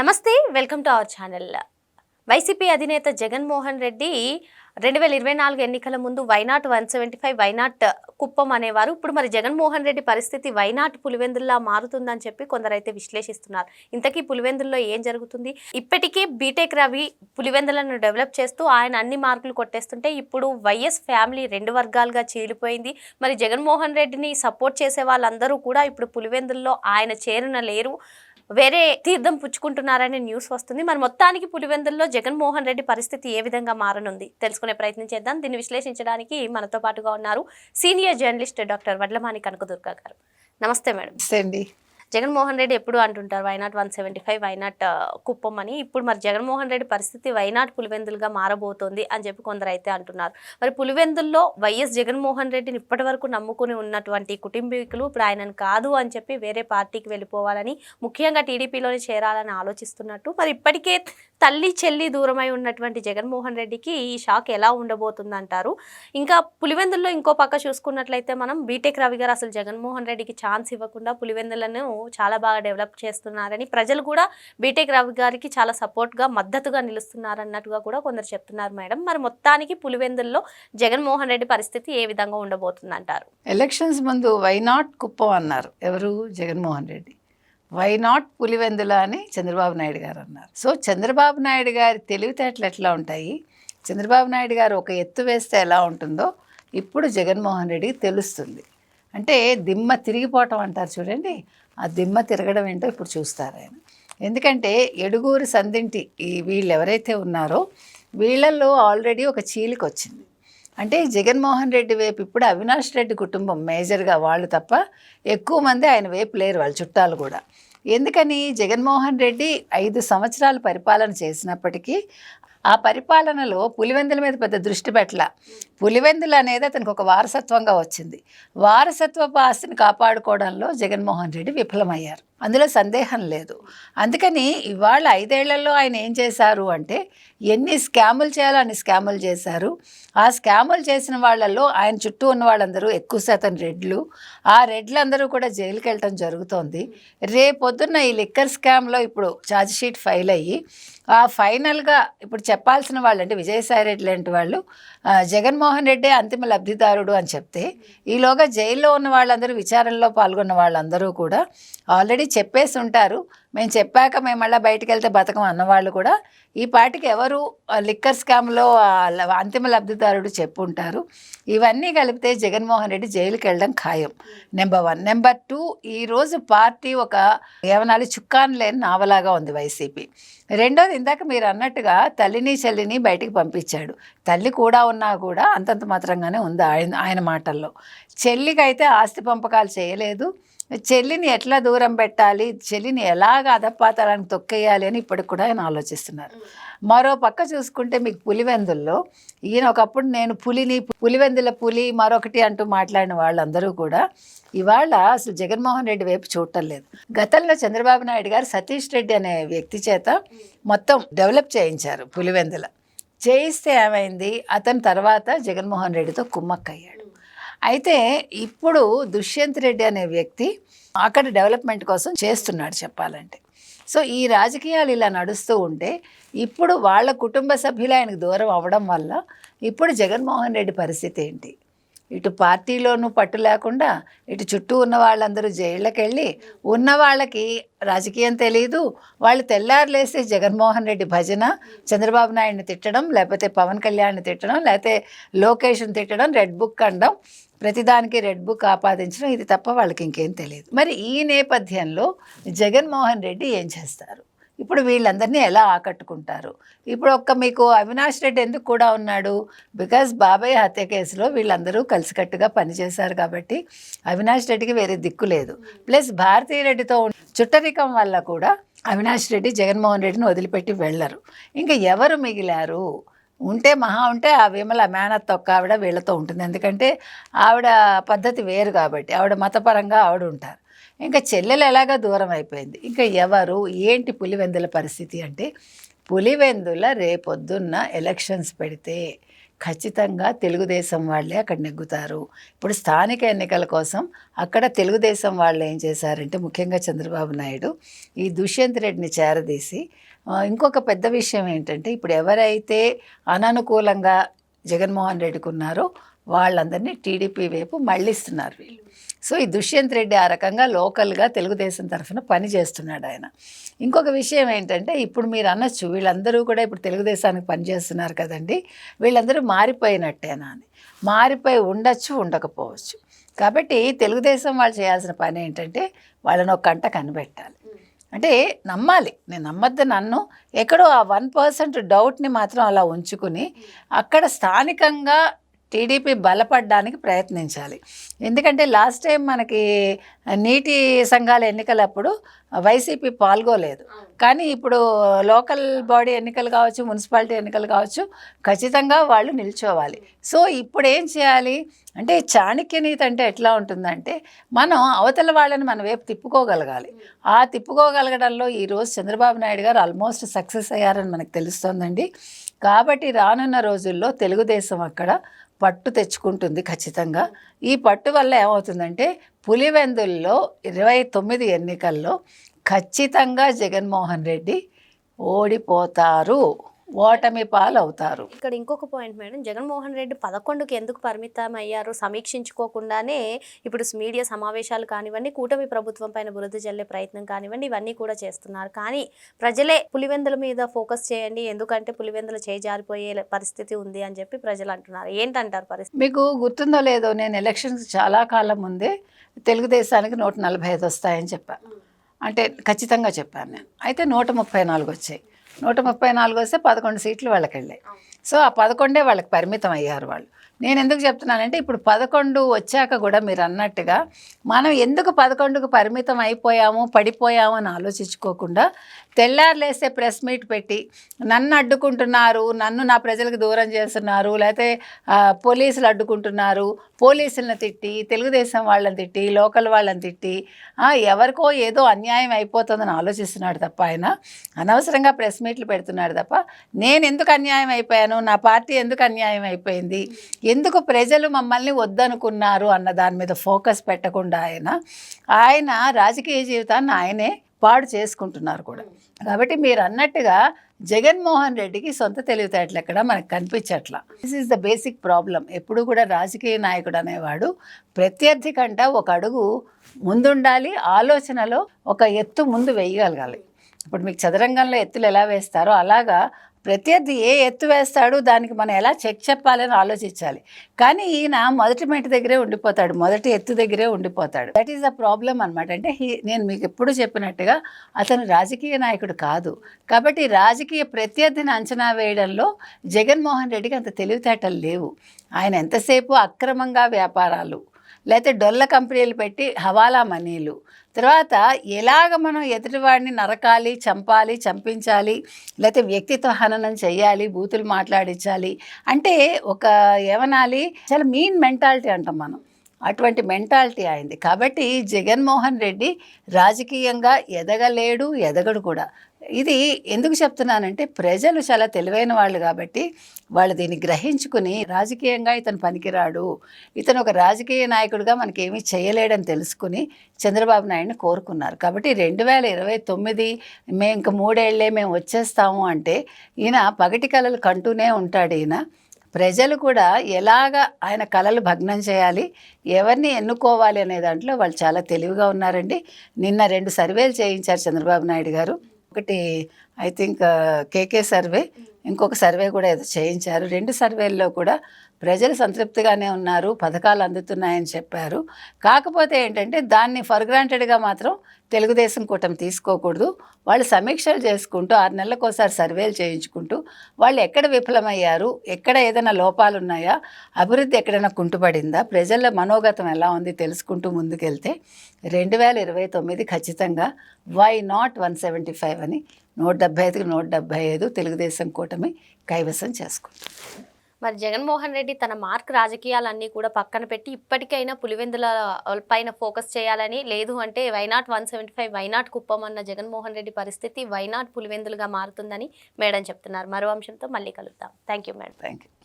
నమస్తే welcome to our channel. YCP అధినేత జగన్మోహన్ రెడ్డి రెండు వేల ఇరవై నాలుగు ఎన్నికల ముందు why not one seventy five why not Kuppam అనేవారు. ఇప్పుడు మరి జగన్మోహన్ రెడ్డి పరిస్థితి వైనాట్ పులివెందుల్లా మారుతుందని చెప్పి కొందరైతే విశ్లేషిస్తున్నారు. ఇంతకీ పులివెందుల్లో ఏం జరుగుతుంది? ఇప్పటికే బీటెక్ రవి పులివెందులను డెవలప్ చేస్తూ ఆయన అన్ని మార్కులు కొట్టేస్తుంటే ఇప్పుడు వైఎస్ ఫ్యామిలీ రెండు వర్గాలుగా చీలిపోయింది. మరి జగన్మోహన్ రెడ్డిని సపోర్ట్ చేసే వాళ్ళందరూ కూడా ఇప్పుడు పులివెందుల్లో ఆయన చేరిన లేరు. వేరే తీర్థం పుచ్చుకుంటున్నారనే న్యూస్ వస్తుంది. మరి మొత్తానికి పులివెందుల్లో జగన్మోహన్ రెడ్డి పరిస్థితి ఏ విధంగా మారనుంది? తెలుసుకునే ప్రయత్నం చేద్దాం. దీన్ని విశ్లేషించడానికి మనతో పాటుగా ఉన్నారు senior journalist doctor Vadlamani Kanakadurga గారు. నమస్తే మేడం. అండి. జగన్మోహన్ రెడ్డి ఎప్పుడు అంటుంటారు why not one seventy five why not Kuppam అని. ఇప్పుడు మరి జగన్మోహన్ రెడ్డి పరిస్థితి వైనాట్ పులివెందులుగా మారబోతోంది అని చెప్పి కొందరు అయితే అంటున్నారు. మరి పులివెందుల్లో వైఎస్ జగన్మోహన్ రెడ్డిని ఇప్పటి వరకు నమ్ముకుని ఉన్నటువంటి కుటుంబీకులు ఇప్పుడు ఆయనను కాదు అని చెప్పి వేరే పార్టీకి వెళ్ళిపోవాలని ముఖ్యంగా టీడీపీలోనే చేరాలని ఆలోచిస్తున్నట్టు. మరి ఇప్పటికే తల్లి చెల్లి దూరమై ఉన్నటువంటి జగన్మోహన్ రెడ్డికి ఈ షాక్ ఎలా ఉండబోతుందంటారు? ఇంకా పులివెందుల్లో ఇంకో పక్క చూసుకున్నట్లయితే మనం బీటెక్ రవి గారు అసలు జగన్మోహన్ రెడ్డికి ఛాన్స్ ఇవ్వకుండా పులివెందులను చాలా బాగా డెవలప్ చేస్తున్నారని ప్రజలు కూడా బీటెక్ రవి గారికి చాలా సపోర్ట్గా మద్దతుగా నిలుస్తున్నారు అన్నట్టుగా కూడా కొందరు చెప్తున్నారు మేడం. మరి మొత్తానికి పులివెందుల్లో జగన్మోహన్ రెడ్డి పరిస్థితి ఏ విధంగా ఉండబోతుంది అంటారు ఎలక్షన్స్ ముందు వై నాట్ కుప్పం అన్నారు. ఎవరు? జగన్మోహన్ రెడ్డి. వై నాట్ పులివెందుల అని చంద్రబాబు నాయుడు గారు అన్నారు. సో చంద్రబాబు నాయుడు గారి తెలివితేటలు ఎట్లా ఉంటాయి? చంద్రబాబు నాయుడు గారు ఒక ఎత్తు వేస్తే ఎలా ఉంటుందో ఇప్పుడు జగన్మోహన్ రెడ్డికి తెలుస్తుంది. అంటే దిమ్మ తిరిగిపోవటం అంటారు చూడండి. ఆ దిమ్మ తిరగడం ఏంటో ఇప్పుడు చూస్తారు ఆయన. ఎందుకంటే ఎడుగూరు సందింటి ఈ వీళ్ళు ఎవరైతే ఉన్నారో వీళ్ళల్లో ఆల్రెడీ ఒక చీలిక వచ్చింది అంటే జగన్మోహన్ రెడ్డి వైపు ఇప్పుడు అవినాష్ రెడ్డి కుటుంబం మేజర్గా వాళ్ళు తప్ప ఎక్కువ మంది ఆయన వైపు లేరు వాళ్ళ చుట్టాలు కూడా. ఎందుకని జగన్మోహన్ రెడ్డి ఐదు సంవత్సరాలు పరిపాలన చేసినప్పటికీ ఆ పరిపాలనలో పులివెందుల మీద పెద్ద దృష్టి పెట్టల. పులివెందులు అనేది అతనికి ఒక వారసత్వంగా వచ్చింది. వారసత్వపు ఆస్తిని కాపాడుకోవడంలో జగన్మోహన్ రెడ్డి విఫలమయ్యారు. అందులో సందేహం లేదు. అందుకని ఇవాళ ఐదేళ్ళలో ఆయన ఏం చేశారు అంటే ఎన్ని స్కాములు చేయాలో అన్ని స్కాములు చేశారు. ఆ స్కాములు చేసిన వాళ్ళల్లో ఆయన చుట్టూ ఉన్న వాళ్ళందరూ ఎక్కువ శాతం రెడ్లు. ఆ రెడ్లందరూ కూడా జైలుకి వెళ్ళటం జరుగుతోంది. రేపొద్దున్న ఈ లిక్కర్ స్కామ్లో ఇప్పుడు ఛార్జ్ షీట్ ఫైల్ అయ్యి ఆ ఫైనల్గా ఇప్పుడు చెప్పాల్సిన వాళ్ళు అంటే విజయసాయి రెడ్డి లాంటి వాళ్ళు జగన్మోహన్ రెడ్డి అంతిమ లబ్ధిదారుడు అని చెప్తే ఈలోగా జైల్లో ఉన్న వాళ్ళందరూ విచారణలో పాల్గొన్న వాళ్ళందరూ కూడా ఆల్రెడీ చెప్పేసి ఉంటారు. మేము చెప్పాక మేము మళ్ళీ బయటకు వెళ్తే బతకం అన్నవాళ్ళు కూడా ఈ పాటికి ఎవరు లిక్కర్ స్కామ్లో ల- అంతిమ లబ్ధిదారుడు చెప్పుంటారు. ఇవన్నీ కలిపితే జగన్మోహన్ రెడ్డి జైలుకి వెళ్ళడం ఖాయం నెంబర్ వన్ నెంబర్ టూ ఈరోజు పార్టీ ఒక ఏమనాలి చుక్కాను లేని నావలాగా ఉంది వైసీపీ. రెండోది ఇందాక మీరు అన్నట్టుగా తల్లిని చెల్లిని బయటికి పంపించాడు. తల్లి కూడా ఉన్నా కూడా అంతంత మాత్రంగానే ఉంది ఆయన ఆయన మాటల్లో. చెల్లికి అయితే ఆస్తి పంపకాలు చేయలేదు. చెల్లిని ఎట్లా దూరం పెట్టాలి? చెల్లిని ఎలాగ అధపాతాలని తొక్కేయాలి అని ఇప్పటికి కూడా ఆయన ఆలోచిస్తున్నారు. మరో పక్క చూసుకుంటే మీకు పులివెందుల్లో ఈయన ఒకప్పుడు నేను పులిని పులివెందుల పులి మరొకటి అంటూ మాట్లాడిన వాళ్ళందరూ కూడా ఇవాళ అసలు జగన్మోహన్ రెడ్డి వైపు చూడటం లేదు. గతంలో చంద్రబాబు నాయుడు గారు సతీష్ రెడ్డి అనే వ్యక్తి చేత మొత్తం డెవలప్ చేయించారు పులివెందుల. చేయిస్తే ఏమైంది? అతని తర్వాత జగన్మోహన్ రెడ్డితో కుమ్మక్కయ్యాడు. అయితే ఇప్పుడు దుష్యంత్ రెడ్డి అనే వ్యక్తి అక్కడ డెవలప్మెంట్ కోసం చేస్తున్నాడు చెప్పాలంటే. సో ఈ రాజకీయాలు ఇలా నడుస్తూ ఉంటే ఇప్పుడు వాళ్ళ కుటుంబ సభ్యులు ఆయనకు దూరం అవ్వడం వల్ల ఇప్పుడు జగన్మోహన్ రెడ్డి పరిస్థితి ఏంటి? ఇటు పార్టీలోనూ పట్టు లేకుండా ఇటు చుట్టూ ఉన్న వాళ్ళందరూ జైళ్ళకి వెళ్ళి ఉన్న వాళ్ళకి రాజకీయం తెలియదు వాళ్ళు తెల్లారులేసి జగన్మోహన్ రెడ్డి భజన చంద్రబాబు నాయుడిని తిట్టడం లేకపోతే పవన్ కళ్యాణ్ని తిట్టడం లేకపోతే లోకేష్ని తిట్టడం రెడ్ బుక్ అనడం ప్రతిదానికి రెడ్ బుక్ ఆపాదించడం ఇది తప్ప వాళ్ళకి ఇంకేం తెలియదు మరి ఈ నేపథ్యంలో జగన్మోహన్ రెడ్డి ఏం చేస్తారు? ఇప్పుడు వీళ్ళందరినీ ఎలా ఆకట్టుకుంటారు? ఇప్పుడు ఒక్క మీకు అవినాష్ రెడ్డి ఎందుకు కూడా ఉన్నాడు? బికాజ్ బాబాయ్ హత్య కేసులో వీళ్ళందరూ కలిసికట్టుగా పనిచేశారు కాబట్టి అవినాష్ రెడ్డికి వేరే దిక్కు లేదు. ప్లస్ భారతీయ రెడ్డితో చుట్టరికం వల్ల కూడా అవినాష్ రెడ్డి జగన్మోహన్ రెడ్డిని వదిలిపెట్టి వెళ్ళరు. ఇంకా ఎవరు మిగిలారు? ఉంటే మహా ఉంటే ఆ విమల మేనత్ ఒక్క ఆవిడ వీళ్ళతో ఉంటుంది. ఎందుకంటే ఆవిడ పద్ధతి వేరు కాబట్టి ఆవిడ మతపరంగా ఆవిడ ఉంటారు. ఇంకా చెల్లెలు ఎలాగా దూరం అయిపోయింది? ఇంకా ఎవరు? ఏంటి పులివెందుల పరిస్థితి అంటే పులివెందుల రేపొద్దున్న ఎలక్షన్స్ పెడితే ఖచ్చితంగా తెలుగుదేశం వాళ్ళే అక్కడ నెగ్గుతారు. ఇప్పుడు స్థానిక ఎన్నికల కోసం అక్కడ తెలుగుదేశం వాళ్ళు ఏం చేశారంటే ముఖ్యంగా చంద్రబాబు నాయుడు ఈ దుష్యంత్ రెడ్డిని చేరదీసి ఇంకొక పెద్ద విషయం ఏంటంటే ఇప్పుడు ఎవరైతే అననుకూలంగా జగన్మోహన్ రెడ్డికి ఉన్నారో వాళ్ళందరినీ టీడీపీ వైపు మళ్ళిస్తున్నారు వీళ్ళు. సో ఈ దుష్యంత్ రెడ్డి ఆ రకంగా లోకల్గా తెలుగుదేశం తరఫున పని చేస్తున్నాడు ఆయన. ఇంకొక విషయం ఏంటంటే ఇప్పుడు మీరు అనొచ్చు వీళ్ళందరూ కూడా ఇప్పుడు తెలుగుదేశానికి పనిచేస్తున్నారు కదండి వీళ్ళందరూ మారిపోయినట్టేనా అని. మారిపోయి ఉండొచ్చు ఉండకపోవచ్చు. కాబట్టి తెలుగుదేశం వాళ్ళు చేయాల్సిన పని ఏంటంటే వాళ్ళని ఒక కంట కనిపెట్టాలి. అంటే నమ్మాలి. నేను నమ్మద్దు నన్ను. ఎక్కడో ఆ వన్ పర్సెంట్ డౌట్ని మాత్రం అలా ఉంచుకుని అక్కడ స్థానికంగా టీడీపీ బలపడడానికి ప్రయత్నించాలి. ఎందుకంటే లాస్ట్ టైం మనకి నీటి సంఘాల ఎన్నికలప్పుడు వైసీపీ పాల్గొలేదు. కానీ ఇప్పుడు లోకల్ బాడీ ఎన్నికలు కావచ్చు మున్సిపాలిటీ ఎన్నికలు కావచ్చు ఖచ్చితంగా వాళ్ళు నిల్చోవాలి. సో ఇప్పుడు ఏం చేయాలి? అంటే చాణక్య నీతి అంటే ఎట్లా ఉంటుందంటే మనం అవతల వాళ్ళని మన వైపు తిప్పుకోగలగాలి. ఆ తిప్పుకోగలగడంలో ఈరోజు చంద్రబాబు నాయుడు గారు ఆల్మోస్ట్ సక్సెస్ అయ్యారని మనకు తెలుస్తోందండి. కాబట్టి రానున్న రోజుల్లో తెలుగుదేశం అక్కడ పట్టు తెచ్చుకుంటుంది ఖచ్చితంగా. ఈ పట్టు వల్ల ఏమవుతుందంటే పులివెందుల్లో ఇరవై తొమ్మిది ఎన్నికల్లో ఖచ్చితంగా జగన్మోహన్ రెడ్డి ఓడిపోతారు. ఓటమి పాలవుతారు. ఇక్కడ ఇంకొక పాయింట్ మేడం జగన్మోహన్ రెడ్డి పదకొండుకి ఎందుకు పరిమితం అయ్యారు సమీక్షించుకోకుండానే ఇప్పుడు మీడియా సమావేశాలు కానివ్వండి కూటమి ప్రభుత్వం పైన బురద జల్లే ప్రయత్నం కానివ్వండి ఇవన్నీ కూడా చేస్తున్నారు. కానీ ప్రజలే పులివెందుల మీద ఫోకస్ చేయండి ఎందుకంటే పులివెందులు చేజారిపోయే పరిస్థితి ఉంది అని చెప్పి ప్రజలు అంటున్నారు. ఏంటంటారు పరిస్థితి? మీకు గుర్తుందో లేదో నేను ఎలక్షన్స్ చాలా కాలం ముందే తెలుగుదేశానికి నూట నలభై ఐదు వస్తాయని చెప్పాను అంటే ఖచ్చితంగా చెప్పాను నేను. అయితే నూట ముప్పై నాలుగు వచ్చాయి. నూట ముప్పై నాలుగు వస్తే పదకొండు సీట్లు వాళ్ళకి వెళ్ళాయి సో ఆ పదకొండే వాళ్ళకి పరిమితం అయ్యారు వాళ్ళు. నేను ఎందుకు చెప్తున్నానంటే ఇప్పుడు పదకొండు వచ్చాక కూడా మీరు అన్నట్టుగా మనం ఎందుకు పదకొండుకు పరిమితం అయిపోయాము పడిపోయాము అని ఆలోచించుకోకుండా తెల్లారులేస్తే ప్రెస్ మీట్ పెట్టి నన్ను అడ్డుకుంటున్నారు నన్ను నా ప్రజలకు దూరం చేస్తున్నారు లేకపోతే పోలీసులు అడ్డుకుంటున్నారు పోలీసులను తిట్టి తెలుగుదేశం వాళ్ళని తిట్టి లోకల్ వాళ్ళని తిట్టి ఎవరికో ఏదో అన్యాయం అయిపోతుందని ఆలోచిస్తున్నాడు తప్ప ఆయన. అనవసరంగా ప్రెస్ మీట్లు పెడుతున్నాడు తప్ప నేను ఎందుకు అన్యాయం అయిపోయాను? నా పార్టీ ఎందుకు అన్యాయం అయిపోయింది? ఎందుకు ప్రజలు మమ్మల్ని వద్దనుకున్నారు? అన్న దాని మీద ఫోకస్ పెట్టకుండా ఆయన ఆయన రాజకీయ జీవితాన్ని ఆయనే పాడు చేసుకుంటున్నారు కూడా. కాబట్టి మీరు అన్నట్టుగా జగన్మోహన్ రెడ్డికి సొంత తెలివితేటలు ఎక్కడ మనకు కనిపించట్లా. This is the basic problem ఎప్పుడు కూడా రాజకీయ నాయకుడు అనేవాడు ప్రత్యర్థి కంట ఒక అడుగు ముందుండాలి ఆలోచనలో ఒక ఎత్తు ముందు వేయగలగాలి. ఇప్పుడు మీకు చదరంగంలో ఎత్తులు ఎలా వేస్తారో అలాగా ప్రత్యర్థి ఏ ఎత్తు వేస్తాడు దానికి మనం ఎలా చెక్ చెప్పాలని ఆలోచించాలి. కానీ ఈయన మొదటి మెట్ దగ్గరే ఉండిపోతాడు మొదటి ఎత్తు దగ్గరే ఉండిపోతాడు. దట్ ఈస్ ద ప్రాబ్లం అనమాట అంటే హీ నేను మీకు ఎప్పుడు చెప్పినట్టుగా అతను రాజకీయ నాయకుడు కాదు. కాబట్టి రాజకీయ ప్రత్యర్థిని అంచనా వేయడంలో జగన్మోహన్ రెడ్డికి అంత తెలివితేటలు లేవు. ఆయన ఎంతసేపు అక్రమంగా వ్యాపారాలు లేకపోతే డొల్ల కంపెనీలు పెట్టి హవాలా మనీలు తర్వాత ఎలాగ మనం ఎదుటివాడిని నరకాలి చంపాలి చంపించాలి లేకపోతే వ్యక్తిత్వ హననం చేయాలి బూతులు మాట్లాడించాలి అంటే ఒక ఏమనాలి? చాలా మీన్ మెంటాలిటీ అంటాం మనం. అటువంటి మెంటాలిటీ అయింది కాబట్టి జగన్మోహన్ రెడ్డి రాజకీయంగా ఎదగలేడు ఎదగడు కూడా. ఇది ఎందుకు చెప్తున్నానంటే ప్రజలు చాలా తెలివైన వాళ్ళు కాబట్టి వాళ్ళు దీన్ని గ్రహించుకుని రాజకీయంగా ఇతను పనికిరాడు ఇతను ఒక రాజకీయ నాయకుడిగా మనకేమీ చేయలేడని తెలుసుకుని చంద్రబాబు నాయుడిని కోరుకున్నారు. కాబట్టి రెండు వేల ఇరవై తొమ్మిది మేము ఇంక మూడేళ్ళే మేము వచ్చేస్తాము అంటే ఈయన పగటి కళలు కంటూనే ఉంటాడు ఈయన. ప్రజలు కూడా ఎలాగ ఆయన కళలు భగ్నం చేయాలి ఎవరిని ఎన్నుకోవాలి అనే దాంట్లో వాళ్ళు చాలా తెలివిగా ఉన్నారండి. నిన్న రెండు సర్వేలు చేయించారు చంద్రబాబు నాయుడు గారు. ఒకటి I think uh, KK survey. ఇంకొక సర్వే కూడా ఏదో చేయించారు. రెండు సర్వేల్లో కూడా ప్రజలు సంతృప్తిగానే ఉన్నారు పథకాలు అందుతున్నాయని చెప్పారు. కాకపోతే ఏంటంటే దాన్ని ఫర్ గ్రాంటెడ్గా మాత్రం తెలుగుదేశం కూటమి తీసుకోకూడదు. వాళ్ళు సమీక్షలు చేసుకుంటూ ఆరు నెలలకు ఒకసారి సర్వేలు చేయించుకుంటూ వాళ్ళు ఎక్కడ విఫలమయ్యారు ఎక్కడ ఏదైనా లోపాలు ఉన్నాయా అభివృద్ధి ఎక్కడైనా కుంటుపడిందా ప్రజల మనోగతం ఎలా ఉంది తెలుసుకుంటూ ముందుకెళ్తే రెండు వేల ఇరవై తొమ్మిది ఖచ్చితంగా why not one seventy five అని నూట డెబ్బై ఐదుకి నూట డెబ్బై ఐదు తెలుగుదేశం కూటమి కైవసం చేసుకుంటాం మరి జగన్మోహన్ రెడ్డి తన మార్క్ రాజకీయాలన్నీ కూడా పక్కన పెట్టి ఇప్పటికైనా పులివెందుల పైన ఫోకస్ చేయాలని లేదు అంటే why not one seventy five why not Kuppam అన్న జగన్మోహన్ రెడ్డి పరిస్థితి వైనాట్ పులివెందులుగా మారుతుందని మేడం చెప్తున్నారు. మరో అంశంతో మళ్ళీ కలుద్దాం. Thank you madam. Thank you.